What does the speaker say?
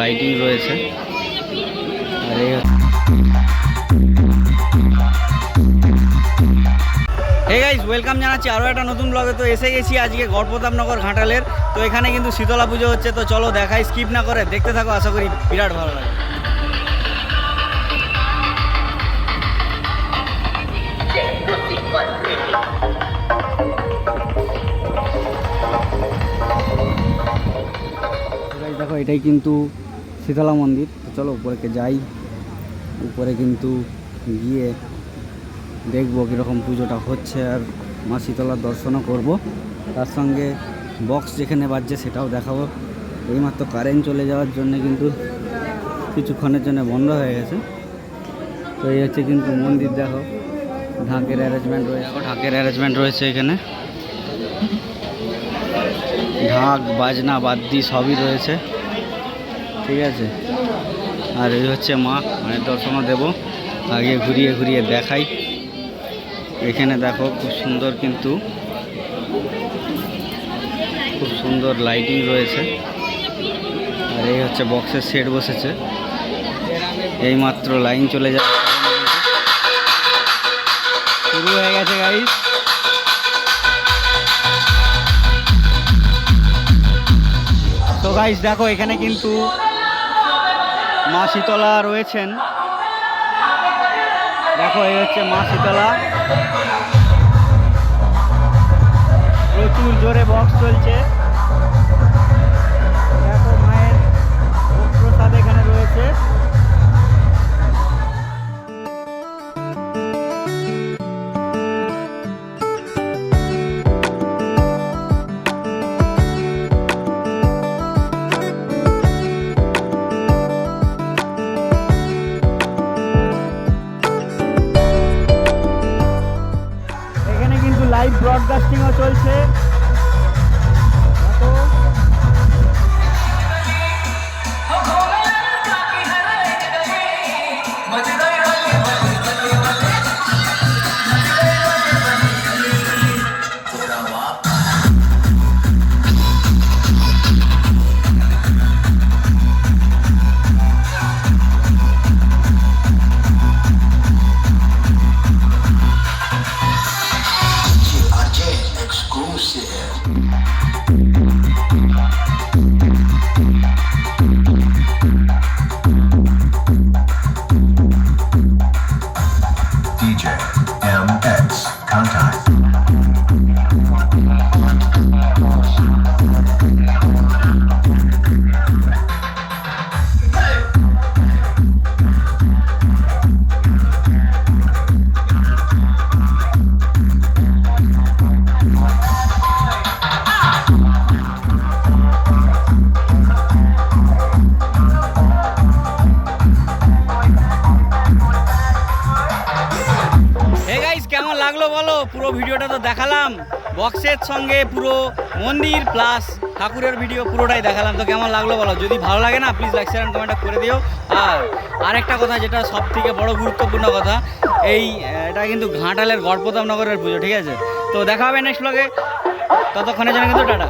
Lighting রয়েছে। Welcome জানাচ্ছি আরও একটা নতুন ব্লগে তো এসে গেছি আজকে গড়প্রতাপনগর ঘাটালের। তো এখানে কিন্তু শীতলা পুজো হচ্ছে। তো চলো দেখাই স্কিপ না করে দেখতে থাকো, আশা করি বিরাট ভালো লাগে এটাই কিন্তু শীতলা মন্দির। তো চলো উপরেকে যাই। উপরে কিন্তু গিয়ে দেখব কীরকম পুজোটা হচ্ছে আর মা শীতলার দর্শনও করব। তার সঙ্গে বক্স যেখানে বাজছে সেটাও দেখাবো। এইমাত্র কারেন্ট চলে যাওয়ার জন্য কিন্তু কিছুক্ষণের জন্য বন্ধ হয়ে গেছে। তো এই হচ্ছে কিন্তু মন্দির দেখো। ঢাকের অ্যারেঞ্জমেন্ট রয়েছে। ঢাকের অ্যারেঞ্জমেন্ট রয়েছে এখানে। ঢাক, বাজনা, বাদ্যি সবই রয়েছে। ঠিক আছে? আর এই হচ্ছে মা মায়ের দর্শনও দেব। আগে ঘুরিয়ে ঘুরিয়ে দেখাই। এখানে দেখো, খুব সুন্দর কিন্তু খুব সুন্দর লাইটিং রয়েছে। আর এই হচ্ছে বক্সের সেট বসেছে। এই মাত্র লাইন চলে যাবে। শুরু হয়ে গেছে গাইস তো গাইস দেখো, এখানে কিন্তু মা শীতলা রয়েছেন। দেখো এই হচ্ছে মা শীতলা। প্রচুর জোরে বক্স চলছে। লাইভ ব্রডকাস্টিংও চলছে। MX Contact. লাগল বলো? পুরো ভিডিওটা তো দেখালাম। বক্সের সঙ্গে পুরো মন্দির প্লাস ঠাকুরের ভিডিও পুরোটাই দেখালাম। তো কেমন লাগল বলো? যদি ভালো লাগে না প্লিজ লাইক শেয়ার কমেন্টটা করে দিও। আর আরেকটা কথা যেটা সব থেকে বড় গুরুত্বপূর্ণ কথা, এই এটা কিন্তু ঘাটালের গড়পতাম নগরের পুজো, ঠিক আছে? তো দেখা হবে নেক্সট ব্লগে ততক্ষণের জন্য কিন্তু টাটা।